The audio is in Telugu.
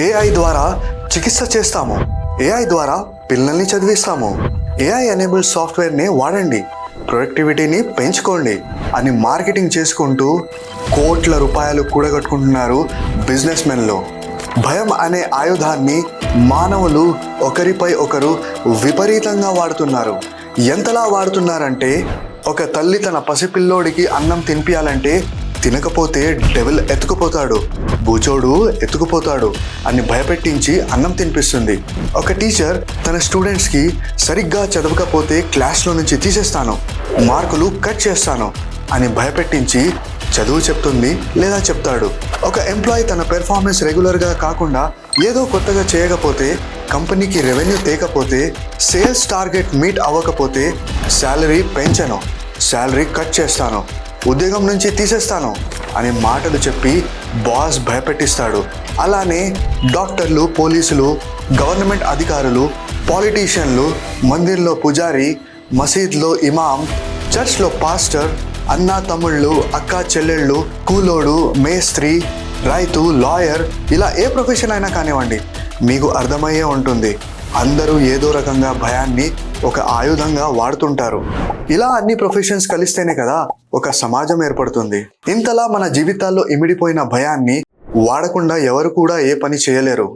ఏఐ ద్వారా చికిత్స చేస్తాము. ఏఐ ద్వారా పిల్లల్ని చదివిస్తాము. ఏఐ ఎనేబుల్ సాఫ్ట్వేర్ని వాడండి. ప్రొడక్టివిటీని పెంచుకోండి. అని మార్కెటింగ్ చేసుకుంటూ కోట్ల రూపాయలు కూడగట్టుకుంటున్నారు బిజినెస్ మెన్లు భయం అనే ఆయుధాన్ని మానవులు ఒకరిపై ఒకరు విపరీతంగా వాడుతున్నారు. ఎంతలా వాడుతున్నారంటే ఒక తల్లి తన పసిపిల్లోడికి అన్నం తినిపించాలంటే తినకపోతే డెవల్ ఎత్తుకుపోతాడు బూచోడు ఎత్తుకుపోతాడు అని భయపెట్టించి అన్నం తినిపిస్తుంది. ఒక టీచర్ తన స్టూడెంట్స్కి సరిగ్గా చదవకపోతే క్లాస్లో నుంచి తీసేస్తాను మార్కులు కట్ చేస్తాను అని భయపెట్టించి చదువు చెప్తుంది లేదా చెప్తాడు. ఒక ఎంప్లాయీ తన పెర్ఫార్మెన్స్ రెగ్యులర్గా కాకుండా ఏదో కొత్తగా చేయకపోతే కంపెనీకి రెవెన్యూ తేకపోతే సేల్స్ టార్గెట్ మీట్ అవ్వకపోతే శాలరీ పెంచను శాలరీ కట్ చేస్తాను ఉద్యోగం నుంచి తీసేస్తాను అనే మాటలు చెప్పి బాస్ భయపెట్టిస్తాడు. అలానే డాక్టర్లు పోలీసులు గవర్నమెంట్ అధికారులు పాలిటీషియన్లు మందిర్లో పుజారి మసీద్లో ఇమాం చర్చ్లో పాస్టర్ అన్న తమ్ముళ్ళు అక్క చెల్లెళ్ళు కూలోడు మేస్త్రి రైతు లాయర్ ఇలా ఏ ప్రొఫెషన్ అయినా కానివ్వండి మీకు అర్థమయ్యే ఉంటుంది. అందరూ ఏదో రకంగా భయాన్ని ఒక ఆయుధంగా వాడుతుంటారు. ఇలా అన్ని ప్రొఫెషన్స్ కలిస్తేనే కదా ఒక సమాజం ఏర్పడుతుంది. ఇంతలా మన జీవితాల్లో ఇమిడిపోయిన భయాన్ని వాడకుండా ఎవరు కూడా ఏ పని చేయలేరు.